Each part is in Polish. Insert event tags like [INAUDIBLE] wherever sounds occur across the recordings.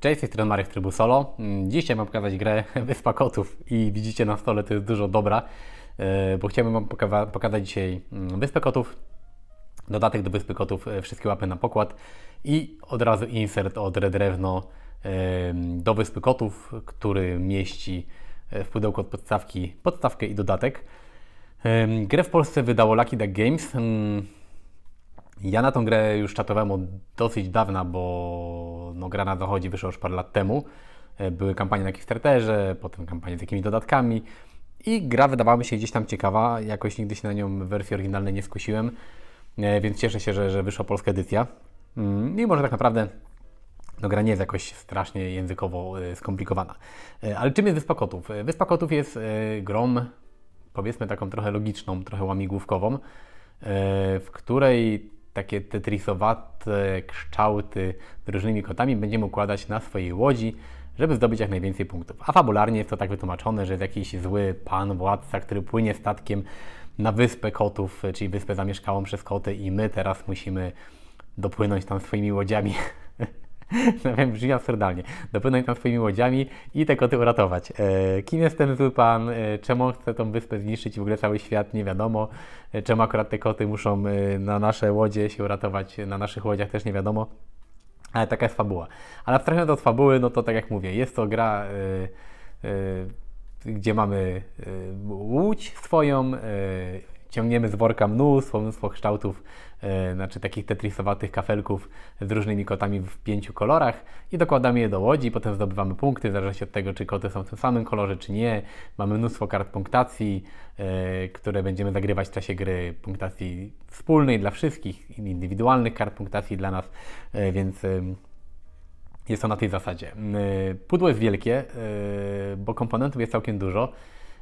Cześć, z tej strony Marek trybu solo. Mm, Dzisiaj mam pokazać grę [LAUGHS] Wyspa Kotów i widzicie na stole, to jest dużo dobra, e, bo chciałbym Wam pokaza- pokazać dzisiaj mm, Wyspę Kotów, dodatek do Wyspy Kotów, e, wszystkie łapy na pokład i od razu insert od Redrewno em, do Wyspy Kotów, który mieści e, w pudełku od podstawki podstawkę i dodatek. Grę w Polsce wydało Lucky Duck Games. Mm, ja na tą grę już czatowałem od dosyć dawna, bo no, gra na zachodzie wyszła już parę lat temu. E, Były kampanie na Kickstarterze, potem kampanie z jakimiś dodatkami i gra wydawała mi się gdzieś tam ciekawa. Jakoś nigdy się na nią w wersji oryginalnej nie skusiłem, e, więc cieszę się, że, że wyszła polska edycja. Mm, I może tak naprawdę no, gra nie jest jakoś strasznie językowo e, skomplikowana. Ale czym jest Wyspa Kotów? Wyspa Kotów jest grą, powiedzmy taką trochę logiczną, trochę łamigłówkową, w której takie tetrisowate kształty różnymi kotami będziemy układać na swojej łodzi, żeby zdobyć jak najwięcej punktów. A fabularnie jest to tak wytłumaczone, że jest jakiś zły pan, władca, który płynie statkiem na wyspę kotów, czyli wyspę zamieszkałą przez koty i my teraz musimy dopłynąć tam swoimi łodziami. [LAUGHS] [LAUGHS] No wiem, brzmi absurdalnie. Dopłynąć tam swoimi łodziami i te koty uratować. E, kim jest ten zły pan? E, czemu on chce tą wyspę zniszczyć w ogóle cały świat? Nie wiadomo. E, czemu akurat te koty muszą e, na nasze łodzie się uratować? Na naszych łodziach też nie wiadomo. Ale taka jest fabuła. Ale abstrahując od fabuły, no to tak jak mówię, jest to gra, y, y, gdzie mamy y, łódź swoją, y, ciągniemy z worka mnóstwo, mnóstwo kształtów, y, znaczy takich tetrisowatych kafelków z różnymi kotami w pięciu kolorach i dokładamy je do łodzi, potem zdobywamy punkty, w zależności od tego, czy koty są w tym samym kolorze, czy nie. Mamy mnóstwo kart punktacji, y, które będziemy zagrywać w czasie gry, punktacji wspólnej dla wszystkich, indywidualnych kart punktacji dla nas, y, więc y, jest to na tej zasadzie. Yy, Pudło jest wielkie, yy, bo komponentów jest całkiem dużo,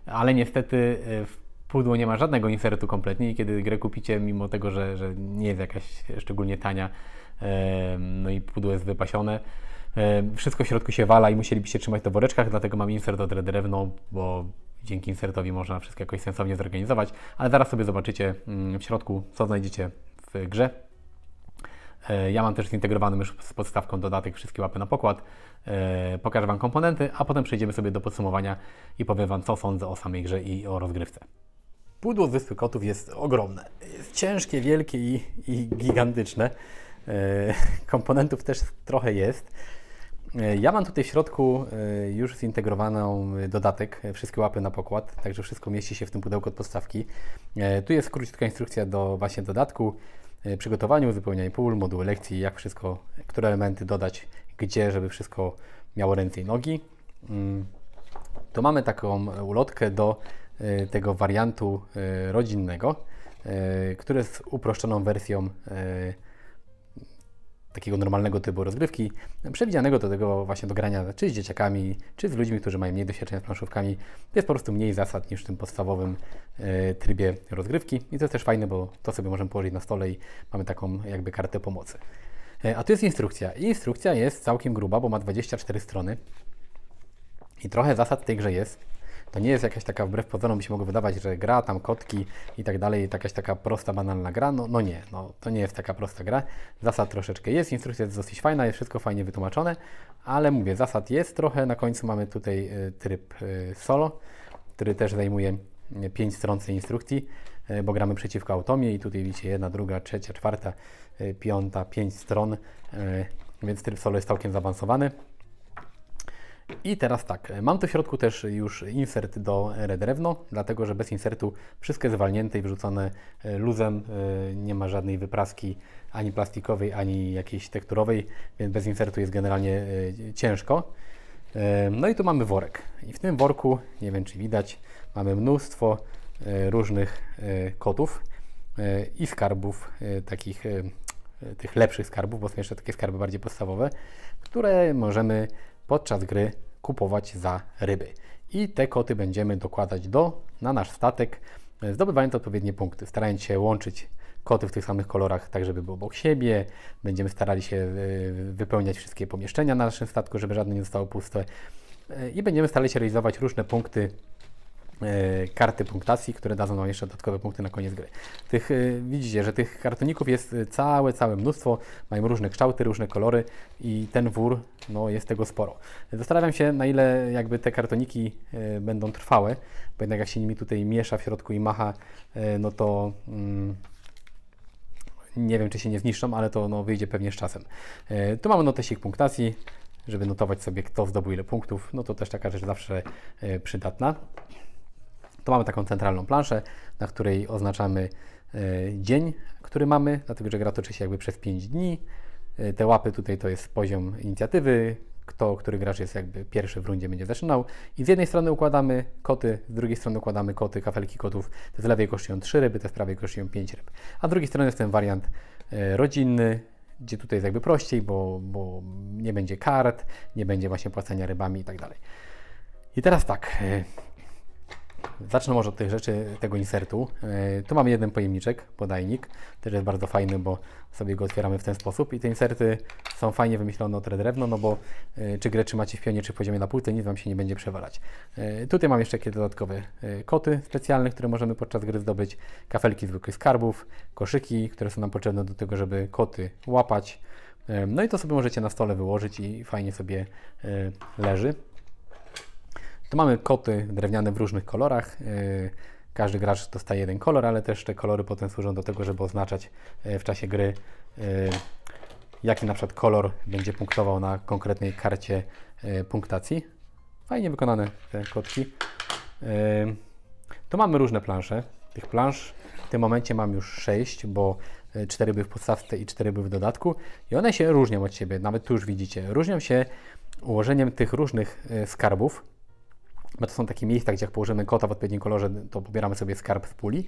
ale niestety yy, w pudło nie ma żadnego insertu kompletnie i kiedy grę kupicie, mimo tego, że, że nie jest jakaś szczególnie tania, no i pudło jest wypasione, wszystko w środku się wala i musielibyście trzymać to w woreczkach, dlatego mam insert od Red bo dzięki insertowi można wszystko jakoś sensownie zorganizować, ale zaraz sobie zobaczycie mm, w środku, co znajdziecie w grze. E, Ja mam też zintegrowany już z podstawką dodatek wszystkie łapy na pokład. E, Pokażę Wam komponenty, a potem przejdziemy sobie do podsumowania i powiem Wam, co sądzę o samej grze i o rozgrywce. Pudło Wyspy Kotów jest ogromne. Jest ciężkie, wielkie i, i gigantyczne. E, [LAUGHS] Komponentów też trochę jest. E, Ja mam tutaj w środku e, już zintegrowaną dodatek, wszystkie łapy na pokład, także wszystko mieści się w tym pudełku od podstawki. Tu jest króciutka instrukcja do właśnie dodatku, przygotowaniu, uzupełnianiu pól, moduły lekcji, jak wszystko, które elementy dodać, gdzie, żeby wszystko miało ręce i nogi. Mm. To mamy taką ulotkę do tego wariantu e, rodzinnego, e, który jest uproszczoną wersją e, takiego normalnego typu rozgrywki, przewidzianego do tego właśnie do grania czy z dzieciakami, czy z ludźmi, którzy mają mniej doświadczenia z planszówkami. Jest po prostu mniej zasad niż w tym podstawowym e, trybie rozgrywki i to jest też fajne, bo to sobie możemy położyć na stole i mamy taką jakby kartę pomocy. E, a tu jest instrukcja i instrukcja jest całkiem gruba, bo ma 24 strony i trochę zasad w tej grze jest. To nie jest jakaś taka, wbrew pozorom by się mogło wydawać, że gra, tam kotki i tak dalej, jakaś taka prosta, banalna gra. No, no nie, no, to nie jest taka prosta gra. Zasad troszeczkę jest, instrukcja jest dosyć fajna, jest wszystko fajnie wytłumaczone, ale mówię, zasad jest trochę. Na końcu mamy tutaj y, tryb y, solo, który też zajmuje 5 stron tej instrukcji, y, bo gramy przeciwko automie i tutaj widzicie jedna, druga, trzecia, czwarta, y, piąta, 5 stron, y, więc tryb solo jest całkiem zaawansowany. I teraz tak, mam tu w środku też już insert do Redrewno, dlatego że bez insertu wszystko jest zwalnięte i wrzucone e, luzem, e, nie ma żadnej wypraski ani plastikowej, ani jakiejś tekturowej, więc bez insertu jest generalnie e, ciężko. No i tu mamy worek i w tym worku, nie wiem czy widać, mamy mnóstwo różnych kotów i skarbów takich tych lepszych skarbów, bo są jeszcze takie skarby bardziej podstawowe, które możemy podczas gry kupować za ryby. I te koty będziemy dokładać do, na nasz statek, e, zdobywając odpowiednie punkty, starając się łączyć koty w tych samych kolorach, tak żeby było obok siebie. Będziemy starali się e, wypełniać wszystkie pomieszczenia na naszym statku, żeby żadne nie zostało puste. E, I będziemy starali się realizować różne punkty karty punktacji, które dadzą nam jeszcze dodatkowe punkty na koniec gry. Tych, e, widzicie, że tych kartoników jest e, całe, całe mnóstwo, mają różne kształty, różne kolory i ten wór, no jest tego sporo. Zastanawiam się, na ile jakby te kartoniki e, będą trwałe, bo jednak jak się nimi tutaj miesza w środku i macha, e, no to... Mm, nie wiem, czy się nie zniszczą, ale to no, wyjdzie pewnie z czasem. E, tu mamy notesik punktacji, żeby notować sobie, kto zdobył ile punktów. No to też taka rzecz zawsze e, przydatna. Tu mamy taką centralną planszę, na której oznaczamy e, dzień, który mamy, dlatego że gra toczy się jakby przez 5 dni. E, Te łapy tutaj to jest poziom inicjatywy, kto, który gracz jest jakby pierwszy w rundzie będzie zaczynał. I z jednej strony układamy koty, z drugiej strony układamy koty, kafelki kotów. Te z lewej kosztują 3 ryby, te z prawej kosztują 5 ryb. A z drugiej strony jest ten wariant e, rodzinny, gdzie tutaj jest jakby prościej, bo, bo nie będzie kart, nie będzie właśnie płacenia rybami i tak dalej. I teraz tak, Zacznę może od tych rzeczy, tego insertu. E, Tu mamy jeden pojemniczek, podajnik. Też jest bardzo fajny, bo sobie go otwieramy w ten sposób. I te inserty są fajnie wymyślone od drewno, no bo e, czy grę trzymacie w pionie, czy w poziomie na półce, nic Wam się nie będzie przewalać. E, Tutaj mam jeszcze jakieś dodatkowe koty specjalne, które możemy podczas gry zdobyć. Kafelki zwykłych skarbów, koszyki, które są nam potrzebne do tego, żeby koty łapać. No i to sobie możecie na stole wyłożyć i fajnie sobie leży. Tu mamy koty drewniane w różnych kolorach. Yy, Każdy gracz dostaje jeden kolor, ale też te kolory potem służą do tego, żeby oznaczać yy, w czasie gry, yy, jaki na przykład kolor będzie punktował na konkretnej karcie punktacji. Fajnie wykonane te kotki. Tu mamy różne plansze. Tych plansz w tym momencie mam już 6, bo 4 były w podstawce i 4 były w dodatku. I one się różnią od siebie, nawet tu już widzicie. Różnią się ułożeniem tych różnych skarbów, bo to są takie miejsca, gdzie jak położymy kota w odpowiednim kolorze, to pobieramy sobie skarb z puli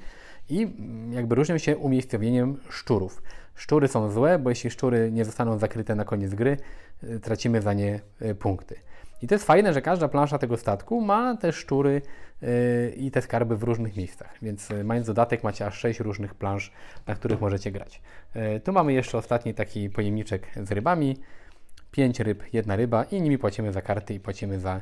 i mm, jakby różnią się umiejscowieniem szczurów. Szczury są złe, bo jeśli szczury nie zostaną zakryte na koniec gry, y, tracimy za nie y, punkty. I to jest fajne, że każda plansza tego statku ma te szczury y, i te skarby w różnych miejscach, więc mając dodatek macie aż 6 różnych plansz, na których możecie grać. Tu mamy jeszcze ostatni taki pojemniczek z rybami. 5 ryb, jedna ryba i nimi płacimy za karty i płacimy za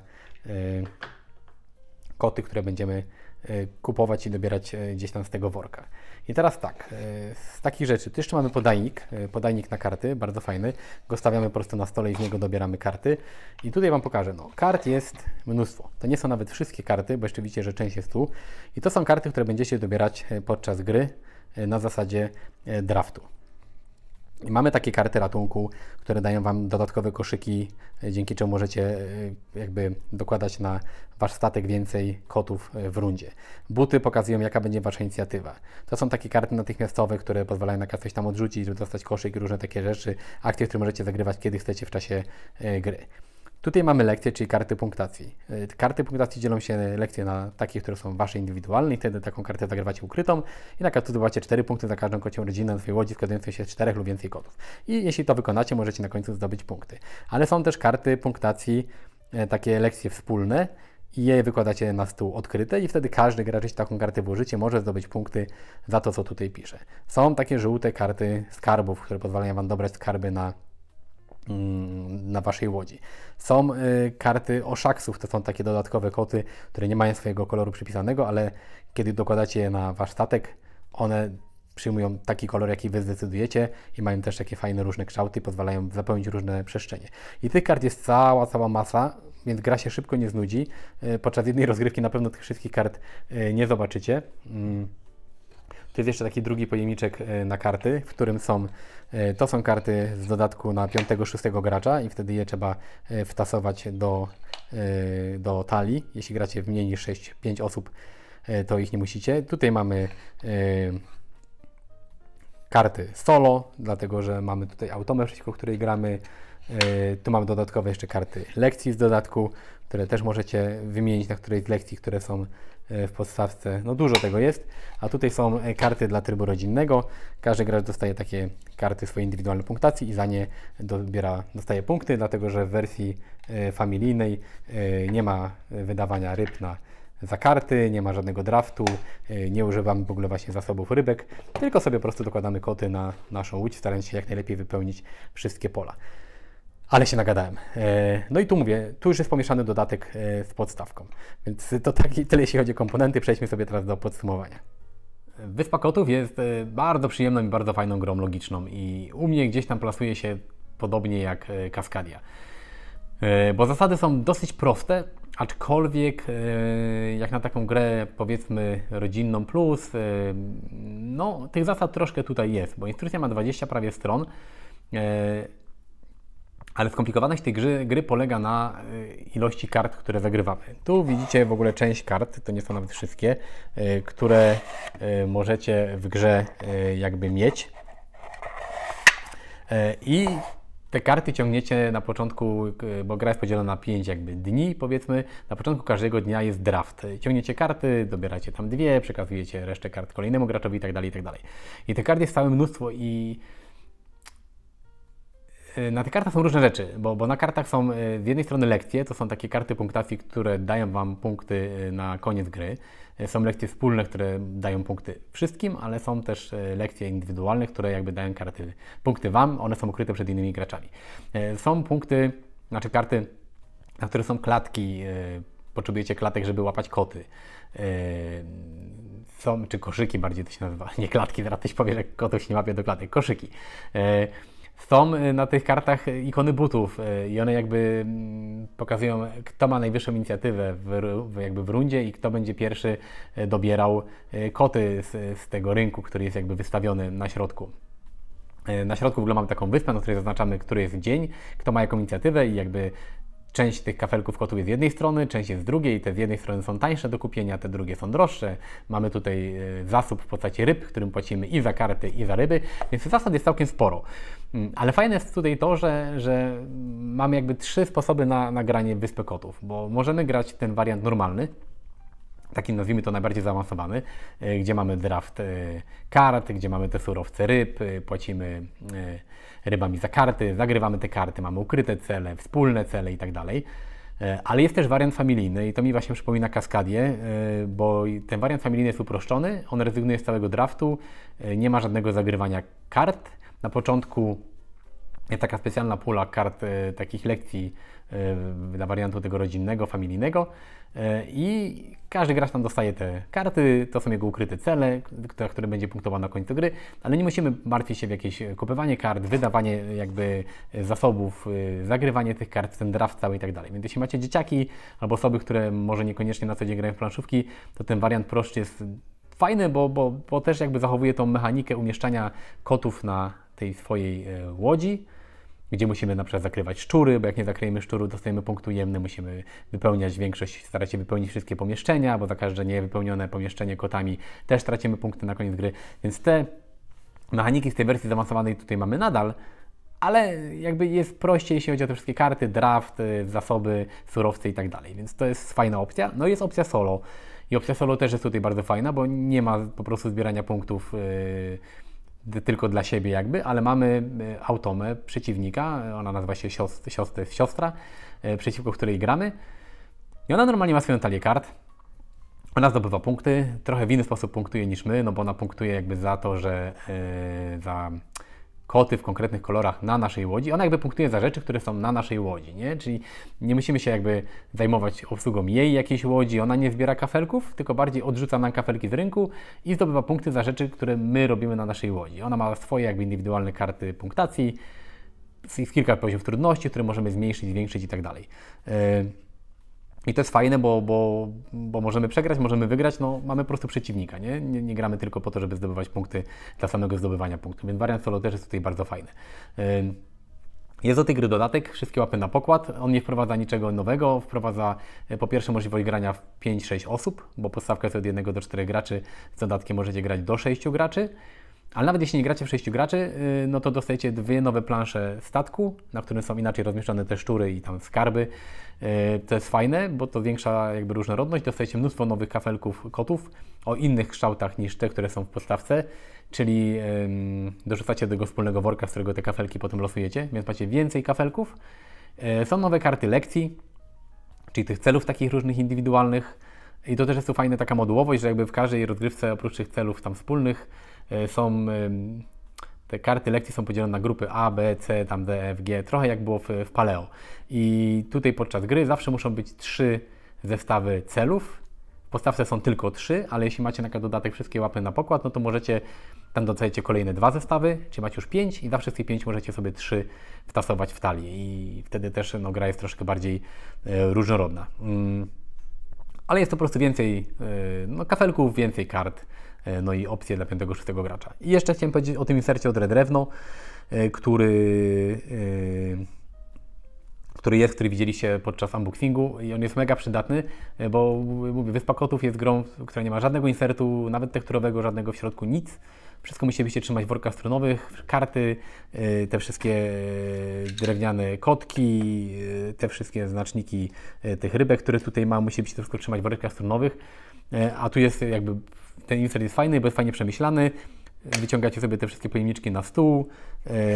koty, które będziemy e, kupować i dobierać e, gdzieś tam z tego worka. I teraz tak, e, z takich rzeczy, tu jeszcze mamy podajnik, podajnik na karty, bardzo fajny, go stawiamy po prostu na stole i z niego dobieramy karty. I tutaj Wam pokażę, no kart jest mnóstwo, to nie są nawet wszystkie karty, bo jeszcze widzicie, że część jest tu. I to są karty, które będziecie dobierać podczas gry na zasadzie draftu. I mamy takie karty ratunku, które dają Wam dodatkowe koszyki, e, dzięki czemu możecie e, jakby dokładać na Wasz statek więcej kotów e, w rundzie. Buty pokazują, jaka będzie Wasza inicjatywa. To są takie karty natychmiastowe, które pozwalają na coś tam odrzucić, żeby dostać koszyk i różne takie rzeczy, akcje, które możecie zagrywać, kiedy chcecie w czasie gry. Tutaj mamy lekcje, czyli karty punktacji. Y, Karty punktacji dzielą się lekcje na takie, które są Wasze indywidualne i wtedy taką kartę zagrywacie ukrytą i na kartę zdobywacie 4 punkty za każdą kocią rodzinę na swojej łodzi składającej się z 4 lub więcej kotów. I jeśli to wykonacie, możecie na końcu zdobyć punkty. Ale są też karty punktacji, e, takie lekcje wspólne i je wykładacie na stół odkryte i wtedy każdy gracz, taką kartę włożycie, może zdobyć punkty za to, co tutaj pisze. Są takie żółte karty skarbów, które pozwalają Wam dobrać skarby na na waszej łodzi. Są y, karty oszaksów, to są takie dodatkowe koty, które nie mają swojego koloru przypisanego, ale kiedy dokładacie je na wasz statek, one przyjmują taki kolor, jaki wy zdecydujecie i mają też takie fajne różne kształty, pozwalają zapełnić różne przestrzenie. I tych kart jest cała, cała masa, więc gra się szybko nie znudzi. Y, Podczas jednej rozgrywki na pewno tych wszystkich kart y, nie zobaczycie. Mm. Tu jest jeszcze taki drugi pojemniczek e, na karty, w którym są, e, to są karty z dodatku na 5-6 gracza i wtedy je trzeba e, wtasować do, do talii. Jeśli gracie w mniej niż 6-5 osób, to ich nie musicie. Tutaj mamy karty solo, dlatego że mamy tutaj automę, przeciwko której gramy. E, Tu mamy dodatkowe jeszcze karty lekcji z dodatku, które też możecie wymienić na którejś z lekcji, które są e, w podstawce. No dużo tego jest. A tutaj są e, karty dla trybu rodzinnego. Każdy gracz dostaje takie karty swojej indywidualnej punktacji i za nie dobiera, dostaje punkty, dlatego że w wersji familijnej nie ma wydawania ryb na za karty, nie ma żadnego draftu, y, nie używamy w ogóle właśnie zasobów rybek, tylko sobie po prostu dokładamy koty na naszą łódź, starając się jak najlepiej wypełnić wszystkie pola. Ale się nagadałem. E, No i tu mówię, tu już jest pomieszany dodatek e, z podstawką. Więc to tak, tyle jeśli chodzi o komponenty. Przejdźmy sobie teraz do podsumowania. Wyspa Kotów jest e, bardzo przyjemną i bardzo fajną grą logiczną i u mnie gdzieś tam plasuje się podobnie jak Kaskadia. Bo zasady są dosyć proste, aczkolwiek jak na taką grę powiedzmy rodzinną plus, no tych zasad troszkę tutaj jest, bo instrukcja ma 20 prawie stron, ale skomplikowaność tej gry, gry polega na e, ilości kart, które zagrywamy. Tu widzicie w ogóle część kart, to nie są nawet wszystkie, e, które e, możecie w grze jakby mieć. I te karty ciągniecie na początku, bo gra jest podzielona na 5 jakby dni, powiedzmy. Na początku każdego dnia jest draft. Ciągniecie karty, dobieracie tam dwie, przekazujecie resztę kart kolejnemu graczowi i tak dalej, i tak dalej. I te kart jest całe mnóstwo i y, na tych kartach są różne rzeczy, bo, bo na kartach są y, z jednej strony lekcje, to są takie karty punktacji, które dają Wam punkty y, na koniec gry. Y, Są lekcje wspólne, które dają punkty wszystkim, ale są też y, lekcje indywidualne, które jakby dają karty, punkty Wam, one są ukryte przed innymi graczami. Y, Są punkty, znaczy karty, na które są klatki, y, potrzebujecie klatek, żeby łapać koty. Y, Są, czy koszyki bardziej to się nazywa, [LAUGHS] nie klatki, zaraz ktoś powie, że kotów się nie łapie do klatek, koszyki. Są y, na tych kartach ikony butów y, i one jakby mm, pokazują, kto ma najwyższą inicjatywę w, jakby w rundzie i kto będzie pierwszy y, dobierał koty z, z tego rynku, który jest jakby wystawiony na środku. Na środku w ogóle mamy taką wyspę, na której zaznaczamy, który jest dzień, kto ma jaką inicjatywę i jakby część tych kafelków kotów jest z jednej strony, część jest z drugiej. Te z jednej strony są tańsze do kupienia, te drugie są droższe. Mamy tutaj e, zasób w postaci ryb, którym płacimy i za karty, i za ryby, więc zasad jest całkiem sporo. Mm, Ale fajne jest tutaj to, że, że mamy jakby trzy sposoby na, na granie Wyspy Kotów, bo możemy grać ten wariant normalny, taki nazwijmy to najbardziej zaawansowany, y, gdzie mamy draft y, kart, gdzie mamy te surowce ryb, y, płacimy rybami za karty, zagrywamy te karty, mamy ukryte cele, wspólne cele i tak Ale jest też wariant familijny i to mi właśnie przypomina Kaskadię, bo ten wariant familijny jest uproszczony, on rezygnuje z całego draftu, nie ma żadnego zagrywania kart. Na początku jest taka specjalna pula kart e, takich lekcji e, dla wariantu tego rodzinnego, familijnego. E, i każdy gracz tam dostaje te karty, to są jego ukryte cele, które, które będzie punktował na końcu gry, ale nie musimy martwić się w jakieś kupowanie kart, wydawanie jakby zasobów, e, zagrywanie tych kart, ten draft cały i tak dalej. Więc jeśli macie dzieciaki albo osoby, które może niekoniecznie na co dzień grają w planszówki, to ten wariant prostszy jest fajny, bo, bo, bo też jakby zachowuje tą mechanikę umieszczania kotów na tej swojej e, łodzi, gdzie musimy na przykład zakrywać szczury, bo jak nie zakryjemy szczurów, dostajemy punkt ujemny, musimy wypełniać większość, starać się wypełnić wszystkie pomieszczenia, bo za każde niewypełnione pomieszczenie kotami też tracimy punkty na koniec gry, więc te mechaniki z tej wersji zaawansowanej tutaj mamy nadal, ale jakby jest prościej, jeśli chodzi o te wszystkie karty, draft, y, zasoby, surowce i tak dalej, więc to jest fajna opcja. No i jest opcja solo. I opcja solo też jest tutaj bardzo fajna, bo nie ma po prostu zbierania punktów yy, tylko dla siebie jakby, ale mamy y, automę przeciwnika, ona nazywa się siostr, siostr, jest siostra, przeciwko której gramy. I ona normalnie ma swoją talię kart. Ona zdobywa punkty, trochę w inny sposób punktuje niż my, no bo ona punktuje jakby za to, że yy, za koty w konkretnych kolorach na naszej łodzi. Ona jakby punktuje za rzeczy, które są na naszej łodzi, nie? Czyli nie musimy się jakby zajmować obsługą jej jakiejś łodzi, ona nie zbiera kafelków, tylko bardziej odrzuca nam kafelki z rynku i zdobywa punkty za rzeczy, które my robimy na naszej łodzi. Ona ma swoje jakby indywidualne karty punktacji, jest kilka poziomów trudności, które możemy zmniejszyć, zwiększyć i tak dalej. I to jest fajne, bo, bo, bo możemy przegrać, możemy wygrać, no mamy po prostu przeciwnika, nie? nie? Nie gramy tylko po to, żeby zdobywać punkty dla samego zdobywania punktów, więc wariant solo też jest tutaj bardzo fajny. Jest do tej gry dodatek, wszystkie łapy na pokład. On nie wprowadza niczego nowego, wprowadza e, po pierwsze możliwość grania w 5-6 osób, bo podstawka jest od 1 do 4 graczy, z dodatkiem możecie grać do 6 graczy. Ale nawet jeśli nie gracie w 6 graczy, yy, no to dostajecie dwie nowe plansze statku, na którym są inaczej rozmieszczone te szczury i tam skarby. Yy, To jest fajne, bo to zwiększa jakby różnorodność. Dostajecie mnóstwo nowych kafelków kotów o innych kształtach niż te, które są w podstawce, czyli dorzucacie do tego wspólnego worka, z którego te kafelki potem losujecie, więc macie więcej kafelków. Yy, Są nowe karty lekcji, czyli tych celów takich różnych indywidualnych. I to też jest tu fajna taka modułowość, że jakby w każdej rozgrywce oprócz tych celów tam wspólnych e, są te karty lekcji są podzielone na grupy A, B, C, tam D, F, G, trochę jak było w, w Paleo. I tutaj podczas gry zawsze muszą być trzy zestawy celów. W podstawce są tylko trzy, ale jeśli macie na dodatek wszystkie łapy na pokład, no to możecie, tam docenicie kolejne dwa zestawy, czyli macie już pięć i za wszystkie pięć możecie sobie trzy wtasować w talię i wtedy też no, gra jest troszkę bardziej e, różnorodna. Mm. Ale jest to po prostu więcej e, no, kafelków, więcej kart, e, no i opcje dla 5-6 gracza. I jeszcze chciałem powiedzieć o tym insercie od Red Drewno, e, który, który jest, który widzieliście podczas unboxingu i on jest mega przydatny, bo mówię, Wyspa Kotów jest grą, która nie ma żadnego insertu, nawet tekturowego, żadnego w środku, nic. Wszystko musielibyście trzymać w workach strunowych, karty, e, te wszystkie e, drewniane kotki, e, te wszystkie znaczniki tych rybek, które tutaj mam, musielibyście to wszystko trzymać w workach strunowych. A tu jest jakby, ten insert jest fajny, bo jest fajnie przemyślany. Wyciągacie sobie te wszystkie pojemniczki na stół,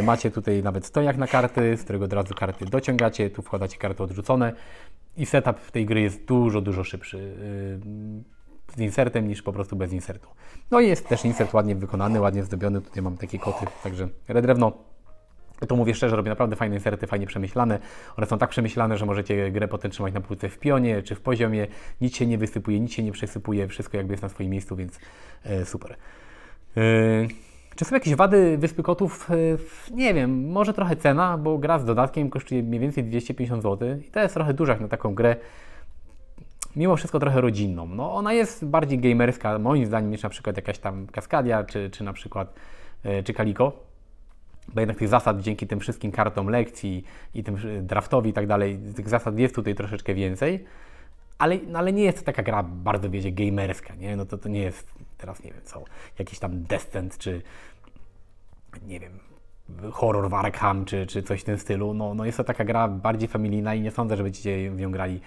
macie tutaj nawet stojak na karty, z którego od razu karty dociągacie, tu wkładacie karty odrzucone i setup tej gry jest dużo, dużo szybszy z insertem niż po prostu bez insertu. No i jest też insert ładnie wykonany, ładnie zdobiony, tutaj mam takie koty, także Red Drewno to mówię szczerze, robię naprawdę fajne inserty, fajnie przemyślane. One są tak przemyślane, że możecie grę potem trzymać na półce w pionie czy w poziomie. Nic się nie wysypuje, nic się nie przesypuje, wszystko jakby jest na swoim miejscu, więc e, super. E, czy są jakieś wady Wyspy Kotów? E, nie wiem, może trochę cena, bo gra z dodatkiem kosztuje mniej więcej 250 zł i to jest trochę dużo jak na taką grę. Mimo wszystko trochę rodzinną. No, ona jest bardziej gamerska, moim zdaniem, niż na przykład jakaś tam Kaskadia, czy, czy na przykład e, czy Kaliko bo jednak tych zasad dzięki tym wszystkim kartom lekcji i tym y, draftowi i tak dalej, tych zasad jest tutaj troszeczkę więcej, ale, no, ale nie jest to taka gra bardzo, wiecie, gamerska, nie? No to, to nie jest teraz, nie wiem co, jakiś tam Descent, czy nie wiem, horror w Arkham, czy, czy coś w tym stylu. No, no jest to taka gra bardziej familijna i nie sądzę, że będziecie w nią grali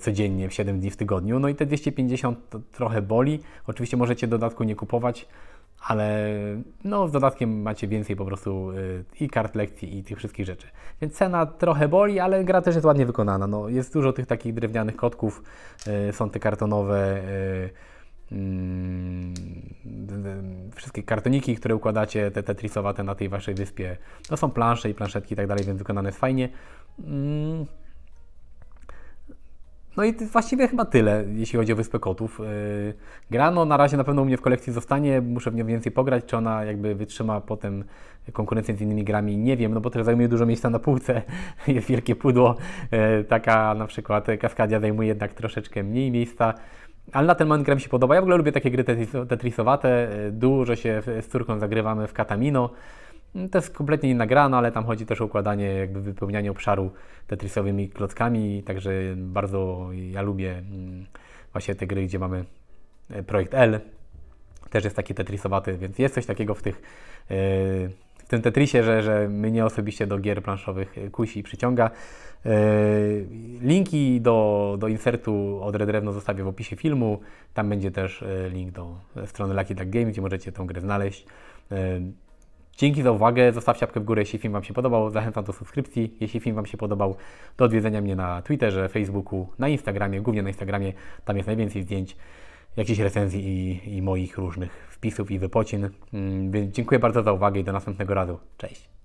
codziennie, w 7 dni w tygodniu. No i te 250 to trochę boli. Oczywiście możecie dodatku nie kupować, ale no, z dodatkiem macie więcej po prostu y, i kart lekcji, i tych wszystkich rzeczy. Więc cena trochę boli, ale gra też jest ładnie wykonana. No, jest dużo tych takich drewnianych kotków, y, są te kartonowe. y, mm, wszystkie kartoniki, które układacie, te tetrisowate na tej waszej wyspie, to są plansze i planszetki i tak dalej, więc wykonane jest fajnie. Mm, no i właściwie chyba tyle, jeśli chodzi o Wyspę Kotów. Yy, Gra no, na razie na pewno u mnie w kolekcji zostanie, muszę w nią więcej pograć, czy ona jakby wytrzyma potem konkurencję z innymi grami, nie wiem, no bo też zajmuje dużo miejsca na półce, [LAUGHS] jest wielkie pudło, yy, taka na przykład Kaskadia zajmuje jednak troszeczkę mniej miejsca, ale na ten moment gra mi się podoba, ja w ogóle lubię takie gry tetris- tetrisowate, yy, dużo się z córką zagrywamy w Katamino, to jest kompletnie inna gra, no ale tam chodzi też o układanie, jakby wypełnianie obszaru tetrisowymi klockami, także bardzo ja lubię mm, właśnie te gry, gdzie mamy e, projekt L, też jest taki tetrisowaty, więc jest coś takiego w tych e, w tym Tetrisie, że, że mnie osobiście do gier planszowych e, kusi i przyciąga. Linki do, do insertu od Red Drewno zostawię w opisie filmu. Tam będzie też link do strony Lucky Duck Games, gdzie możecie tę grę znaleźć. Dzięki za uwagę, zostawcie łapkę w górę, jeśli film Wam się podobał, zachęcam do subskrypcji, jeśli film Wam się podobał, do odwiedzenia mnie na Twitterze, Facebooku, na Instagramie, głównie na Instagramie, tam jest najwięcej zdjęć, jakichś recenzji i, i moich różnych wpisów i wypocin, Mm, więc dziękuję bardzo za uwagę i do następnego razu, cześć!